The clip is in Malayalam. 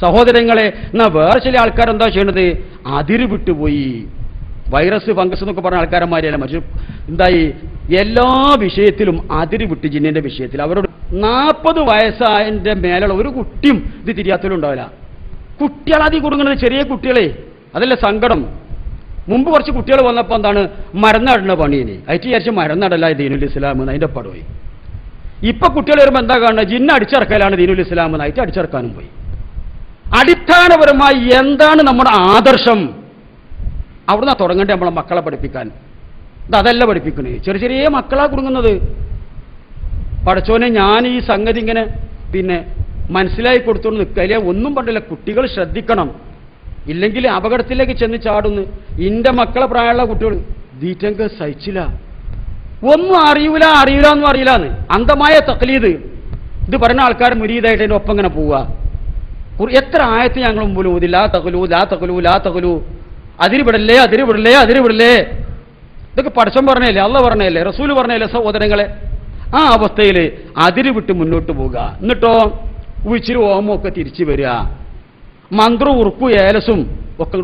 സഹോദരങ്ങളെ എന്നാ വേറെ ചില ആൾക്കാർ എന്താ ചെയ്യണത്? അതിര് വിട്ടുപോയി. വൈറസ് ഫംഗസ് എന്നൊക്കെ പറഞ്ഞ ആൾക്കാരന്മാരെയല്ല? മറ്റു എന്തായി? എല്ലാ വിഷയത്തിലും അതിര് വിട്ട് ജിന്നിന്റെ വിഷയത്തിൽ. അവരോട് നാൽപ്പത് വയസ്സായതിന്റെ മേലുള്ള ഒരു കുട്ടിയും ഇത് തിരിയാത്തലും ഉണ്ടാവില്ല. കുട്ടികളാതി കൊടുക്കുന്നത് ചെറിയ കുട്ടികളെ. അതല്ലേ സങ്കടം. മുമ്പ് കുറച്ച് കുട്ടികൾ വന്നപ്പോൾ എന്താണ്? മരുന്നടണ പണിയെ അയറ്റ് വിചാരിച്ച് മരുന്നടല്ല ദീനുൽ ഇസ്ലാം അതിന്റെ പടമായി ഇപ്പൊ കുട്ടികൾ വരുമ്പോൾ എന്താ കാണുന്നത് ജിന്ന അടിച്ചിറക്കലാണ് ദീനുൽ ഇസ്ലാം എന്ന്. അയറ്റ് അടിച്ചിറക്കാനും പോയി. അടിസ്ഥാനപരമായി എന്താണ് നമ്മുടെ ആദർശം? അവിടുന്ന് തുടങ്ങേണ്ടത് നമ്മളെ മക്കളെ പഠിപ്പിക്കാൻ. അതല്ല പഠിപ്പിക്കുന്നത്. ചെറിയ ചെറിയ മക്കളാ കുടുങ്ങുന്നത്. പഠിച്ചോനെ ഞാൻ ഈ സംഗതി ഇങ്ങനെ പിന്നെ മനസ്സിലായി കൊടുത്തോണ്ട് നിൽക്കല്ലേ ഒന്നും പണ്ടില്ല കുട്ടികൾ ശ്രദ്ധിക്കണം. ഇല്ലെങ്കിൽ അപകടത്തിലേക്ക് ചെന്ന് ചാടുന്നു. ഇന്റെ മക്കളെ പ്രായമുള്ള കുട്ടികൾ ദീറ്റങ്ക സഹിച്ചില്ല. ഒന്നും അറിയൂല അറിയൂല എന്നും അറിയില്ലാന്ന് അന്ധമായ തക്ലീത് ഇത് പറയുന്ന ആൾക്കാർ മുരീതായിട്ട് എന്റെ ഒപ്പം ഇങ്ങനെ പോവുക. എത്ര ആയത്ത് ഞങ്ങൾ മുമ്പിൽ ഊതി ലാ തകലു ലാ തകലു ലാ തകലു അതിരിവിടല്ലേ അതിരിവിടല്ലേ അതിരിവിടല്ലേ. അതിര് വിടല്ലേ ഇതൊക്കെ പടച്ചം പറഞ്ഞല്ലേ അള്ള പറഞ്ഞല്ലേ റസൂൽ പറഞ്ഞല്ലേ സഹോദരങ്ങളെ? ആ അവസ്ഥയിൽ അതിര് വിട്ട് മുന്നോട്ട് പോവുക. എന്നിട്ടോ ഉച്ചിരി ഓമൊക്കെ തിരിച്ചു വരിക. മന്ത്രം ഉറുപ്പു ഏലസും ഒക്കെ